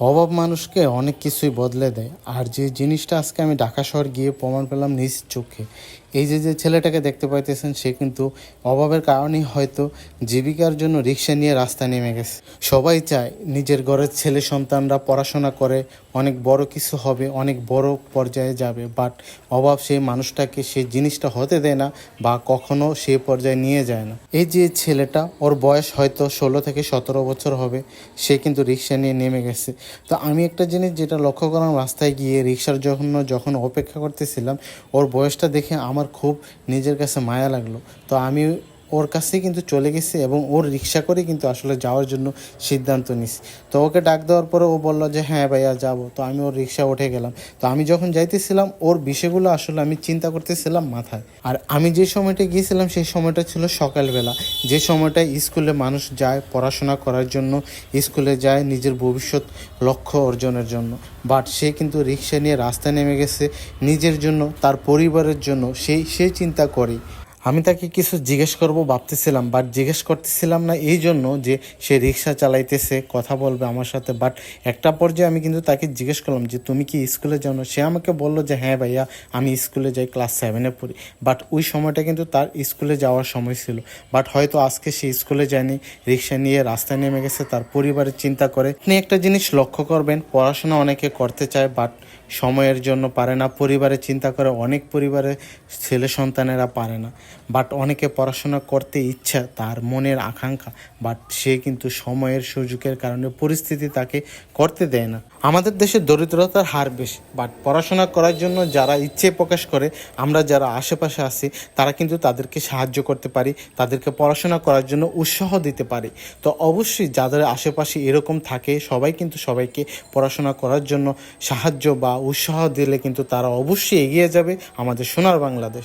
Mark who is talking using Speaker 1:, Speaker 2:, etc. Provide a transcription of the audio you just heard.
Speaker 1: অভাব মানুষকে অনেক কিছুই বদলে দেয়। আর যে জিনিসটা আজকে আমি ঢাকা শহর গিয়ে প্রমাণ পেলাম নিজ চোখে এই যে যে ছেলেটাকে দেখতে পাইতেছেন, সে কিন্তু অভাবের কারণেই হয়তো জীবিকার জন্য রিক্সা নিয়ে রাস্তা নেমে গেছে। সবাই চায় নিজের ঘরের ছেলে সন্তানরা পড়াশোনা করে, অনেক বড় কিছু হবে, অনেক বড় পর্যায়ে যাবে। বাট অভাব সেই মানুষটাকে সেই জিনিসটা হতে দেয় না বা কখনো সেই পর্যায়ে নিয়ে যায় না। এই যে ছেলেটা, ওর বয়স হয়তো ষোলো থেকে সতেরো বছর হবে, সে কিন্তু রিক্সা নিয়ে নেমে গেছে। তো আমি একটা জিনিস যেটা লক্ষ্য করলাম, রাস্তায় গিয়ে রিক্সার জন্য যখন অপেক্ষা করতেছিলাম, ওর বয়সটা দেখে আমার খুব নিজের কাছে মায়া লাগল। তো আমি ওর কাছে কিন্তু চলে গেছে এবং ওর রিক্সা করে কিন্তু আসলে যাওয়ার জন্য সিদ্ধান্ত নিছি। তো ওকে ডাক দেওয়ার পরে ও বলল যে হ্যাঁ ভাইয়া, যাব। তো আমি ওর রিক্সা উঠে গেলাম। তো আমি যখন যাইতেছিলাম, ওর বিষয়গুলো আসলে আমি চিন্তা করতেছিলাম মাথায়। আর আমি যে সময়টা গিয়েছিলাম, সেই সময়টা ছিল সকালবেলা। যে সময়টায় স্কুলে মানুষ যায় পড়াশোনা করার জন্য, স্কুলে যায় নিজের ভবিষ্যৎ লক্ষ্য অর্জনের জন্য। বাট সে কিন্তু রিক্সা নিয়ে রাস্তায় নেমে গেছে। নিজের জন্য, তার পরিবারের জন্য সেই সে চিন্তা করে। আমি তাকে কিছু জিজ্ঞেস করব, ভাবতেছিলাম বাট জিজ্ঞেস করতেছিলাম না এই জন্য যে সে রিক্সা চালাইতেছে, কথা বলবে আমার সাথে বাট একটা পর্যায়ে আমি কিন্তু তাকে জিজ্ঞেস করলাম যে, তুমি কি স্কুলে যাও না? সে আমাকে বলল যে হ্যাঁ ভাইয়া, আমি স্কুলে যাই, ক্লাস সেভেনে পড়ি। বাট ওই সময়টা কিন্তু তার স্কুলে যাওয়ার সময় ছিল। বাট হয়তো আজকে সে স্কুলে যায়নি, রিক্সা নিয়ে রাস্তায় নেমে গেছে, তার পরিবারের চিন্তা করে। আপনি একটা জিনিস লক্ষ্য করবেন, পড়াশোনা অনেকে করতে চায় বাট সময়ের জন্য পারে না পরিবারে চিন্তা করে অনেক পরিবারে ছেলে সন্তানেরা পারে না। বাট অনেকে পড়াশোনা করতে ইচ্ছা, তার মনের আকাঙ্ক্ষা বাট সে কিন্তু সময়ের সুযোগের কারণে পরিস্থিতি তাকে করতে দেয় না। আমাদের দেশে দরিদ্রতার হার বেশি বাট পড়াশোনা করার জন্য যারা ইচ্ছে প্রকাশ করে, আমরা যারা আশেপাশে আছি, তারা কিন্তু তাদেরকে সাহায্য করতে পারি, তাদেরকে পড়াশোনা করার জন্য উৎসাহ দিতে পারি। তো অবশ্যই যাদের আশেপাশে এরকম থাকে, সবাই কিন্তু সবাইকে পড়াশোনা করার জন্য সাহায্য বা উৎসাহ দিলে কিন্তু তারা অবশ্যই এগিয়ে যাবে আমাদের সোনার বাংলাদেশ।